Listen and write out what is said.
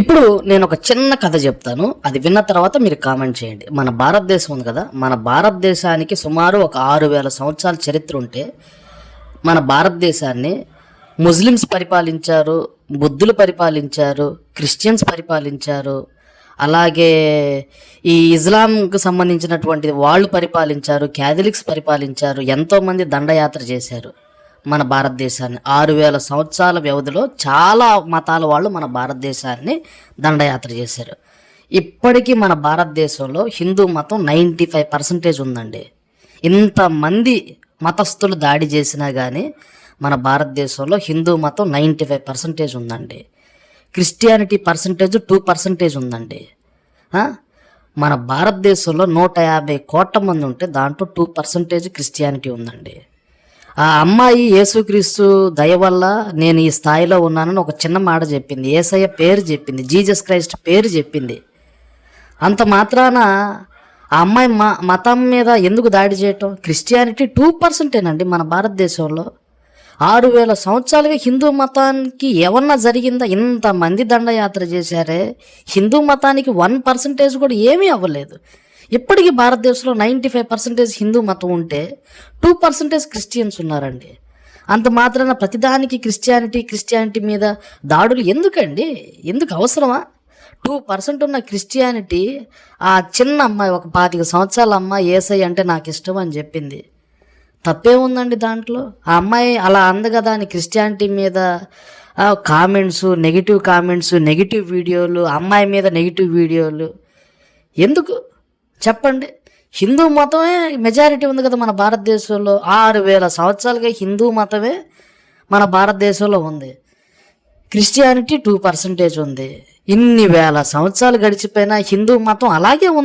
ఇప్పుడు నేను ఒక చిన్న కథ చెప్తాను. అది విన్న తర్వాత మీరు కామెంట్ చేయండి. మన భారతదేశం ఉంది కదా మన భారతదేశానికి సుమారు ఒక ఆరు వేల సంవత్సరాల చరిత్ర ఉంటే మన భారతదేశాన్ని ముస్లిమ్స్ పరిపాలించారు బుద్ధులు పరిపాలించారు క్రిస్టియన్స్ పరిపాలించారు అలాగే ఈ ఇస్లాంకు సంబంధించినటువంటి వాళ్ళు పరిపాలించారు క్యాథలిక్స్ పరిపాలించారు ఎంతోమంది దండయాత్ర చేశారు. మన భారతదేశాన్ని. ఆరు వేల సంవత్సరాల వ్యవధిలో చాలా మతాల వాళ్ళు మన భారతదేశాన్ని దండయాత్ర చేశారు. ఇప్పటికీ మన భారతదేశంలో హిందూ మతం నైంటీ ఫైవ్ పర్సెంటేజ్ ఉందండి. ఇంతమంది మతస్థులు దాడి చేసినా కానీ మన భారతదేశంలో హిందూ మతం నైంటీ ఫైవ్ పర్సెంటేజ్ ఉందండి. క్రిస్టియానిటీ పర్సంటేజ్ టూ పర్సెంటేజ్ ఉందండి. మన భారతదేశంలో నూట యాభై కోట్ల మంది ఉంటే దాంట్లో టూ పర్సెంటేజ్ క్రిస్టియానిటీ ఉందండి. ఆ అమ్మాయి యేసుక్రీస్తు దయ వల్ల నేను ఈ స్థాయిలో ఉన్నానని ఒక చిన్న మాట చెప్పింది. ఏసయ్య పేరు చెప్పింది. జీజస్ క్రైస్ట్ పేరు చెప్పింది. అంత మాత్రాన ఆ అమ్మాయి మ మతం మీద ఎందుకు దాడి చేయటం? క్రిస్టియానిటీ టూ పర్సెంటేనండి మన భారతదేశంలో. ఆరు వేల సంవత్సరాలుగా హిందూ మతానికి ఏమన్నా జరిగిందా? ఇంతమంది దండయాత్ర చేశారే. హిందూ మతానికి వన్ పర్సెంటేజ్ కూడా ఏమీ అవ్వలేదు. ఇప్పటికీ భారతదేశంలో నైంటీ ఫైవ్ పర్సెంటేజ్ హిందూ మతం ఉంటే టూ పర్సెంటేజ్ క్రిస్టియన్స్ ఉన్నారండి. అంత మాత్రాన ప్రతిదానికి క్రిస్టియానిటీ క్రిస్టియానిటీ మీద దాడులు ఎందుకండి? ఎందుకు అవసరమా? టూ పర్సెంట్ ఉన్న క్రిస్టియానిటీ ఆ చిన్న అమ్మాయి ఒక పాతిక సంవత్సరాల అమ్మాయి ఏసై అంటే నాకు ఇష్టం అని చెప్పింది. తప్పే ఉందండి దాంట్లో? ఆ అమ్మాయి అలా అంది కదా అని క్రిస్టియానిటీ మీద కామెంట్స్ నెగిటివ్ కామెంట్స్ నెగిటివ్ వీడియోలు అమ్మాయి మీద నెగిటివ్ వీడియోలు. ఎందుకు? చెప్పండి. హిందూ మతమే మెజారిటీ ఉంది కదా మన భారతదేశంలో. ఆరు వేల సంవత్సరాలుగా హిందూ మతమే మన భారతదేశంలో ఉంది. క్రిస్టియానిటీ టూ పర్సెంటేజ్ ఉంది. ఇన్ని వేల సంవత్సరాలు గడిచిపోయినా హిందూ మతం అలాగే ఉంది.